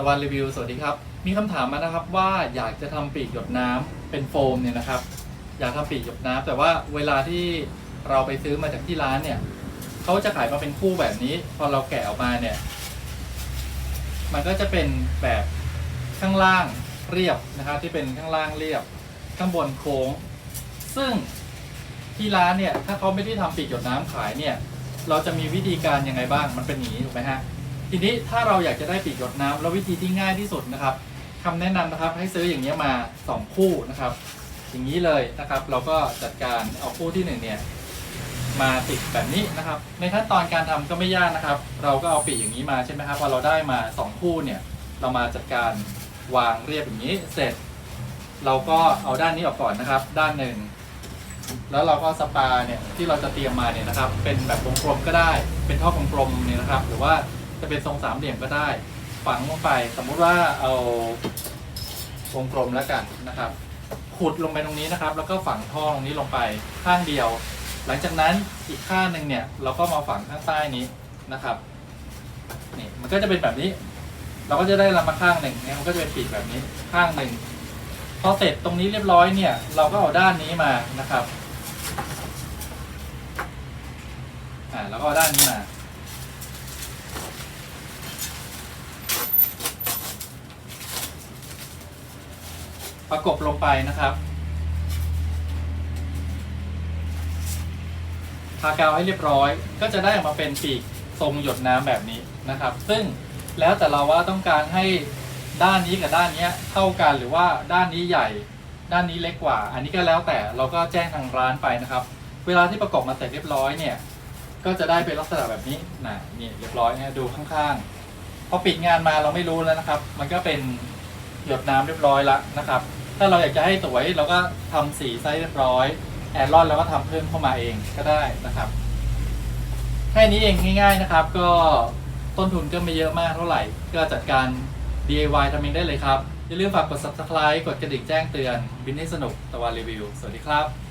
ะวันรีวิวสวัสดีครับ มีคำถามมานะครับว่าอยากจะทำปีกหยดน้ำเป็นโฟมเนี่ยนะครับ อยากทำปีกหยดน้ำแต่ว่าเวลาที่เราไปซื้อมาจากที่ร้านเนี่ยเขาจะขายมาเป็นคู่แบบนี้ พอเราแกะออกมาเนี่ย มันก็จะเป็นแบบข้างล่างเรียบนะครับ ที่เป็นข้างล่างเรียบ ข้างบนโค้ง ซึ่งที่ร้านเนี่ย ถ้าเขาไม่ได้ทำปีกหยดน้ำขายเนี่ย เราจะมีวิธีการยังไงบ้าง มันเป็นอย่างนี้ถูกไหมฮะ ทีนี้ถ้าเราอยากจะได้ปีกหยดน้ำแล้ววิธีที่ง่ายที่สุดนะครับคำแนะนำนะครับให้ซื้ออย่างนี้มา 2 คู่นะครับ อย่างนี้เลยนะครับ เราก็จัดการเอาคู่ที่หนึ่งเนี่ยมาติดแบบนี้นะครับ ในขั้นตอนการทำก็ไม่ยากนะครับ เราก็เอาปีกอย่างนี้มาใช่ไหมครับพอเราได้มา 2 คู่เนี่ยเรามาจัดการวางเรียบอย่างนี้เสร็จ เราก็เอาด้านนี้ออกก่อนนะครับ ด้านหนึ่งแล้วเราก็สปาเนี่ยที่เราจะเตรียมมาเนี่ยนะครับ เป็นแบบวงกลมก็ได้เป็นท่อกลมๆเนี่ยนะครับ หรือว่า จะเป็นทรงสามเหลี่ยมก็ได้ ฝังลงไป สมมุติว่าเอาวงกลมแล้วกันนะครับ ขุดลงไปตรงนี้นะครับ แล้วก็ฝังท่อตรงนี้ลงไปข้างเดียว หลังจากนั้นอีกข้างหนึ่งเนี่ย เราก็มาฝังข้างใต้นี้นะครับนี่มันก็จะเป็นแบบนี้ เราก็จะได้ลำมาข้างหนึ่งเนี่ยมันก็จะเป็นปีกแบบนี้ข้างหนึ่งพอเสร็จตรงนี้เรียบร้อยเนี่ย เราก็เอาด้านนี้มานะครับอ่าแล้วก็เอาด้านนี้มา ประกบลงไปนะครับทากาวให้เรียบร้อย ก็จะได้ออกมาเป็นปีกทรงหยดน้ำแบบนี้นะครับ ซึ่งแล้วแต่เราว่าต้องการให้ด้านนี้กับด้านนี้เท่ากันหรือว่าด้านนี้ใหญ่ ด้านนี้เล็กกว่า อันนี้ก็แล้วแต่เราก็แจ้งทางร้านไปนะครับ เวลาที่ประกอบมาเสร็จเรียบร้อยเนี่ย ก็จะได้เป็นลักษณะแบบนี้นะนี่เรียบร้อยนะดูข้างๆพอปิดงานมาเราไม่รู้แล้วนะครับ มันก็เป็นหยดน้ำเรียบร้อยแล้วนะครับ ถ้าเราอยากจะให้สวยเราก็ทำสีไซส์เรียบร้อย แอร์รอนเราก็ทำเพิ่มเข้ามาเองก็ได้นะครับ แค่นี้เองง่าย ๆนะครับ ก็ต้นทุนก็ไม่เยอะมากเท่าไหร่ ก็จัดการ DIY ทำเองได้เลยครับ อย่าลืมฝากกด subscribe กดกระดิ่งแจ้งเตือน บินให้สนุกตะวันรีวิว สวัสดีครับ